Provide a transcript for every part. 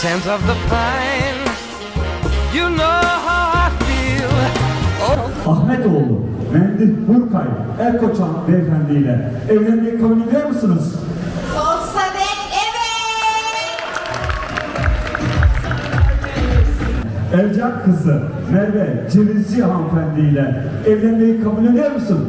scent of the pine. You know how I feel. Oh, Ahmetoğlu, Mendih Burkay, Erkoçan beyefendiyle evlenmeyi kabul ediyor musunuz? Sonsuza dek evet. Ercan kızı Merve Cevizci hanımefendiyle evlenmeyi kabul ediyor musun?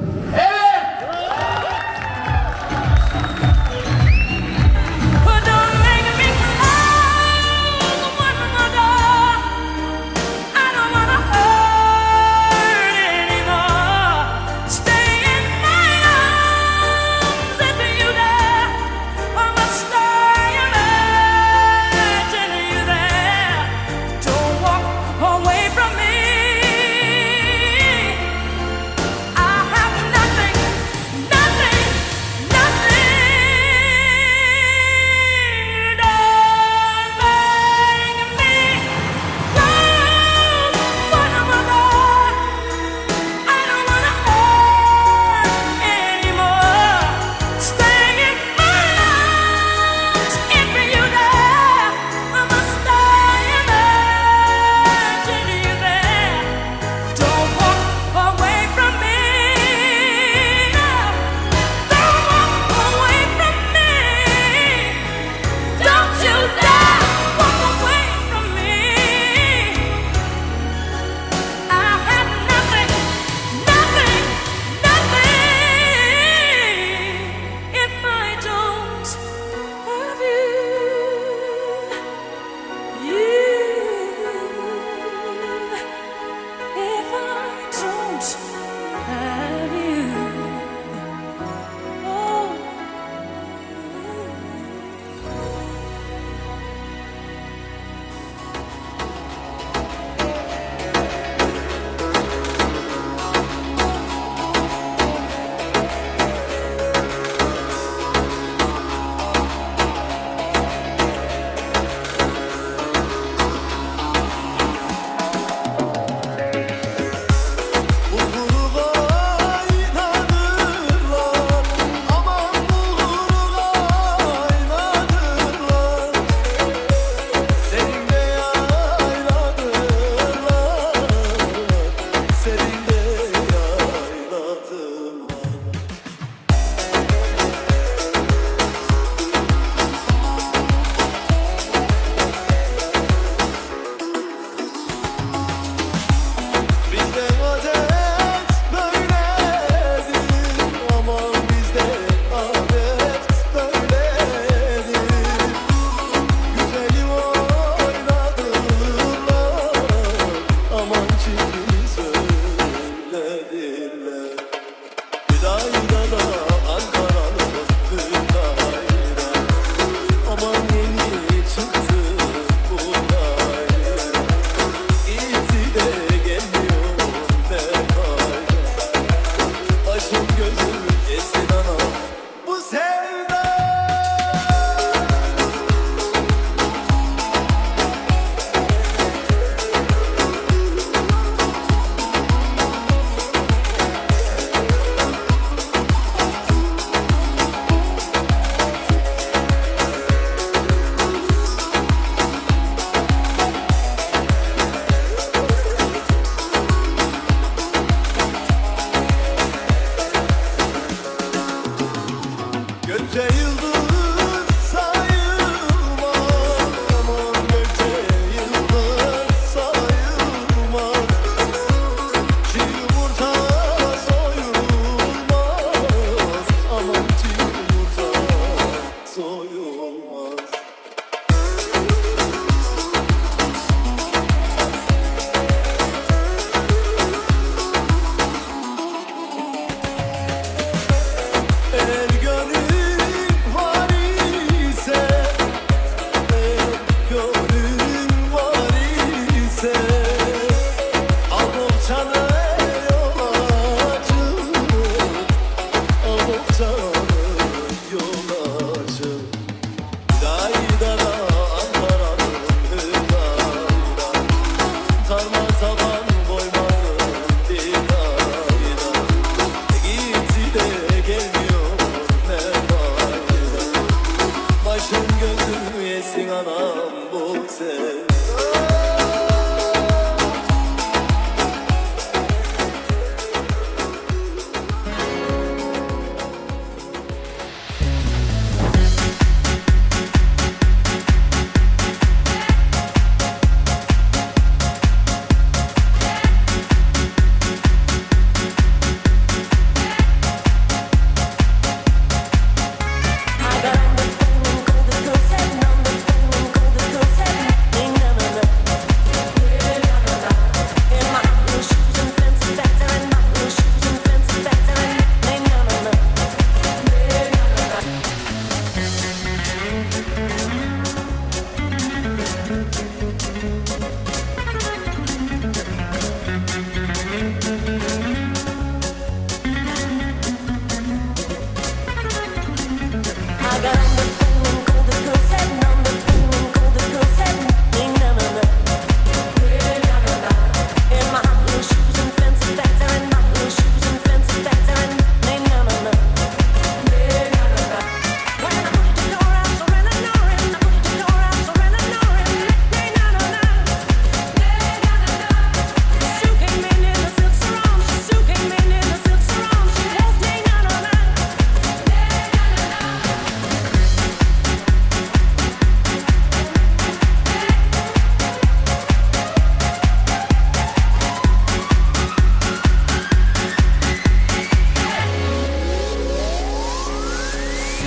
to be